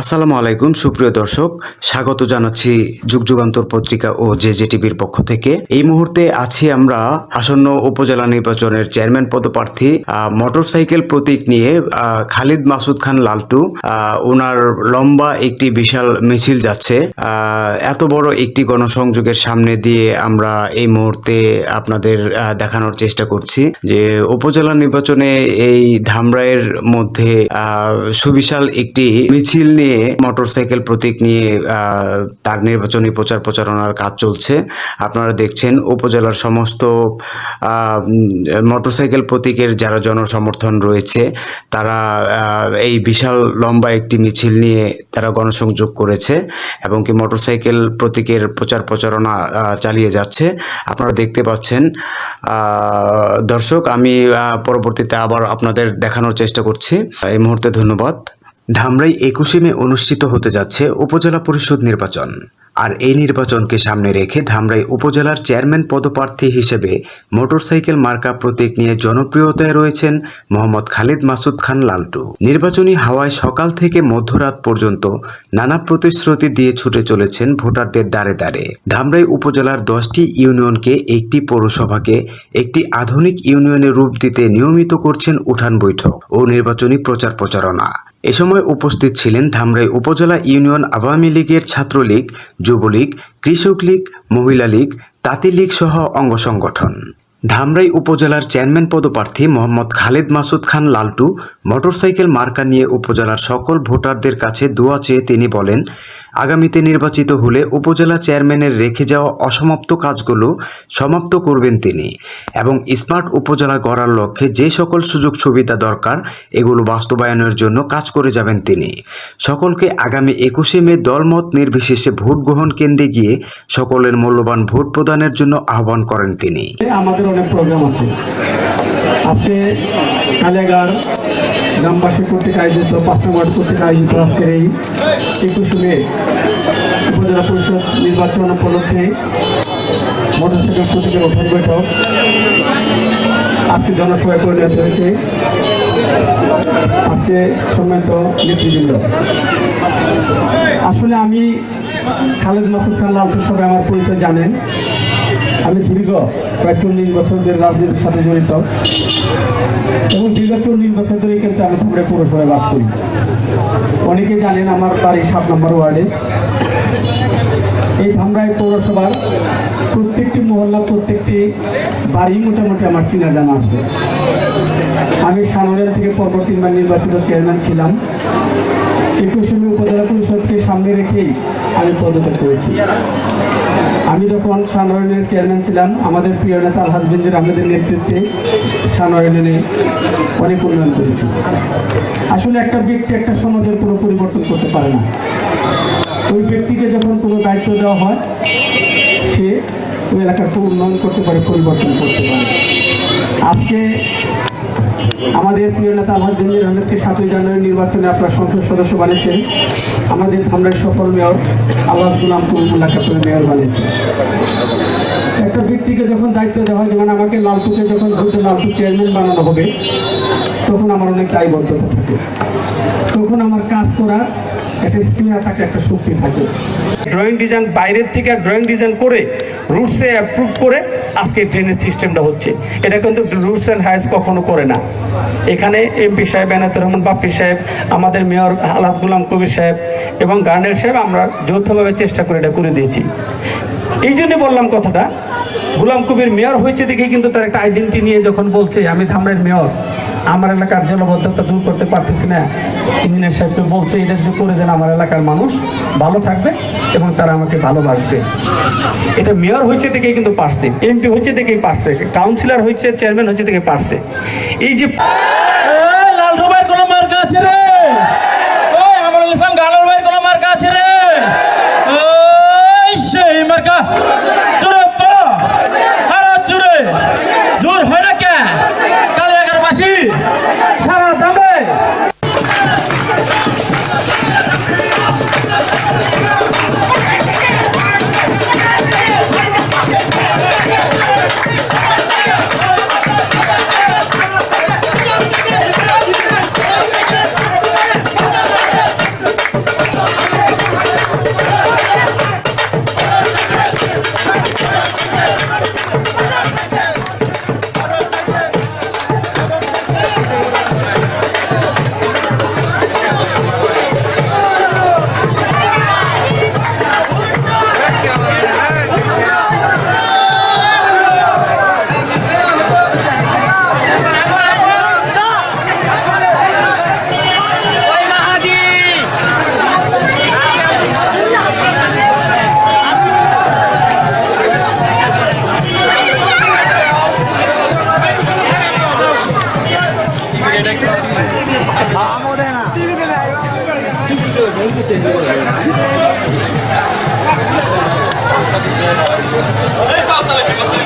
আসসালামু আলাইকুম, সুপ্রিয় দর্শক। স্বাগত জানাচ্ছি যুগ যুগান্তর পত্রিকা ও জে জে টিভির পক্ষ থেকে। এই মুহূর্তে আছি আমরা আসন্ন উপজেলা নির্বাচনের চেয়ারম্যান পদপ্রার্থী মোটরসাইকেল প্রতীক নিয়ে খালিদ মাসুদ খান লালটু। ওনার লম্বা একটি বিশাল মিছিল যাচ্ছে। এত বড় একটি গণসংযোগের সামনে দিয়ে আমরা এই মুহূর্তে আপনাদের দেখানোর চেষ্টা করছি যে উপজেলা নির্বাচনে এই ধামরাইয়ের মধ্যে সুবিশাল একটি মিছিল নিয়ে মোটরসাইকেল প্রতীক নিয়ে তার নির্বাচনী প্রচার প্রচারণার কাজ চলছে। আপনারা দেখছেন উপজেলার সমস্ত মোটরসাইকেল প্রতীকের যারা জনসমর্থন রয়েছে, তারা এই বিশাল লম্বা একটি মিছিল নিয়ে তারা গণসংযোগ করেছে এবং কি মোটরসাইকেল প্রতীকের প্রচার প্রচারণা চালিয়ে যাচ্ছে। আপনারা দেখতে পাচ্ছেন দর্শক, আমি পরবর্তীতে আবার আপনাদের দেখানোর চেষ্টা করছি। এই মুহূর্তে ধন্যবাদ। ধামরাই একুশে মে অনুষ্ঠিত হতে যাচ্ছে উপজেলা পরিষদ নির্বাচন। আর এই নির্বাচনকে সামনে রেখে ধামরাই উপজেলার চেয়ারম্যান পদপ্রার্থী হিসেবে মোটরসাইকেল মার্কা প্রতীক নিয়ে জনপ্রিয়তায় রয়েছেন মোহাম্মদ খালিদ মাসুদ খান লালটু। নির্বাচনী হাওয়ায় সকাল থেকে মধ্যরাত পর্যন্ত নানা প্রতিশ্রুতি দিয়ে ছুটে চলেছেন ভোটারদের দ্বারে দ্বারে। ধামরাই উপজেলার দশটি ইউনিয়নকে একটি পৌরসভাকে একটি আধুনিক ইউনিয়নের রূপ দিতে নিয়মিত করছেন উঠান বৈঠক ও নির্বাচনী প্রচার প্রচারণা। এ সময় উপস্থিত ছিলেন ধামরাই উপজেলা ইউনিয়ন আওয়ামী লীগের ছাত্রলীগ, যুবলীগ কৃষক লীগ মহিলা লীগ তাঁতি লীগ সহ অঙ্গ সংগঠন। ধামরাই উপজেলার চেয়ারম্যান পদপ্রার্থী মোহাম্মদ খালেদ মাসুদ খান লালটু মোটরসাইকেল মার্কা নিয়ে উপজেলার সকল ভোটারদের কাছে দোয়া চেয়ে তিনি বলেন, আগামীতে নির্বাচিত হলে উপজেলা চেয়ারম্যানের রেখে যাওয়া অসমাপ্ত কাজগুলো সমাপ্ত করবেন তিনি এবং স্মার্ট উপজেলা গড়ার লক্ষ্যে যে সকল সুযোগ সুবিধা দরকার, এগুলো বাস্তবায়নের জন্য কাজ করে যাবেন তিনি। সকলকে আগামী একুশে মে দলমত নির্বিশেষে ভোট গ্রহণ কেন্দ্রে গিয়ে সকলের মূল্যবান ভোট প্রদানের জন্য আহ্বান করেন তিনি। আমাদের অনেক প্রোগ্রাম আছে। আজকে কালেগার গ্রামবাসী কর্তৃক আয়োজিত, পাঁচ নম্বর কর্তৃক আয়োজিত আজকের এই একুশে মে উপজেলা পরিষদ নির্বাচন উপলক্ষে মোটরসাইকেল প্রতীকের উঠান বৈঠক। আজকে জনসভায় পরিণত হয়েছে আজকে সম্মানিত নেতৃবৃন্দ। আসলে আমি খালেদ মাসুদ খান লালসুর সবাই আমার পরিচয় জানেন। দীর্ঘ প্রায় চল্লিশ বছর ধরে রাজনীতির সাথে জড়িত। এবং দীর্ঘ চল্লিশ বছর ধরে কিন্তু আমি ধামরে পৌরসভায় বাস করি। অনেকে জানেন আমার বাড়ি সাত নম্বর ওয়ার্ডে। এই ধামরাই পৌরসভার প্রত্যেকটি মহল্লা প্রত্যেকটি বাড়ি মোটামুটি আমার চিনা জানা আছে। আমি সানোয়ার থেকে পরপর তিনবার নির্বাচিত চেয়ারম্যান ছিলাম। একুশে উপজেলা পরিষদকে সামনে রেখেই আমি পদত্যাগ করেছি। আমি যখন সানোয়ারের চেয়ারম্যান ছিলাম, আমাদের প্রিয় নেতা আলহাজ বেঞ্জির আহমেদের নেতৃত্বে সানোয়ারেনে অনেক উন্নয়ন করেছি। আসলে একটা ব্যক্তি একটা সমাজের কোনো পরিবর্তন করতে পারে না। ওই ব্যক্তিকে যখন কোনো দায়িত্ব দেওয়া হয়, সে ওই এলাকাকে উন্নয়ন করতে পারে, পরিবর্তন করতে পারে। আজকে আমাদের প্রিয় নেতা আলহাজ বেঞ্জির আহমেদকে সাতই জানুয়ারি নির্বাচনে আপনার সংসদ সদস্য বানিয়েছেন। আমাদের ধামরাই সফল মেয়র আল্লাহ গুলাম কুমুল্লাহকে আপনার মেয়র বানিয়েছেন। একটা ব্যক্তিকে যখন দায়িত্ব দেওয়া হয়, যেমন আমাকে লালটুকে যখন ভোটে লালটু চেয়ারম্যান বানানো হবে, তখন আমার অনেক দায়বদ্ধতা থাকে। তখন আমার কাজ করার একটা স্পৃহা থাকে, একটা শক্তি থাকে। ড্রয়িং ডিজাইন বাইরের থেকে ড্রয়িং ডিজাইন করে রুটসে অ্যাপ্রুভ করে আজকে ড্রেনেজ সিস্টেমটা হচ্ছে। এটা কিন্তু রুটস অ্যান্ড হাইস কখনো করে না। এখানে এমপি সাহেব এনাতুর রহমান, বাপ্পি সাহেব, আমাদের মেয়র আলাস গুলাম কবির সাহেব এবং গার্নেল সাহেব আমরা যৌথভাবে চেষ্টা করে এটা করে দিয়েছি। এই জন্য বললাম কথাটা গুলাম কবির মেয়র হয়েছে দেখে কিন্তু তার একটা আইডেন্টি নিয়ে যখন বলছে, আমি ধামরাইয়ের মেয়র, আমার এলাকার জলবদ্ধতা দূর করতে পারতেছি না। ইঞ্জিনিয়ার সাহেবকে বলছে, এটা যদি করে দেন আমার এলাকার মানুষ ভালো থাকবে এবং তারা আমাকে ভালোবাসবে। এটা মেয়র হয়েছে থেকেই কিন্তু পারছে, এমপি হচ্ছে থেকেই পারছে, কাউন্সিলর হয়েছে, চেয়ারম্যান হচ্ছে থেকে পারছে। এই যে ハハハハハハハハハ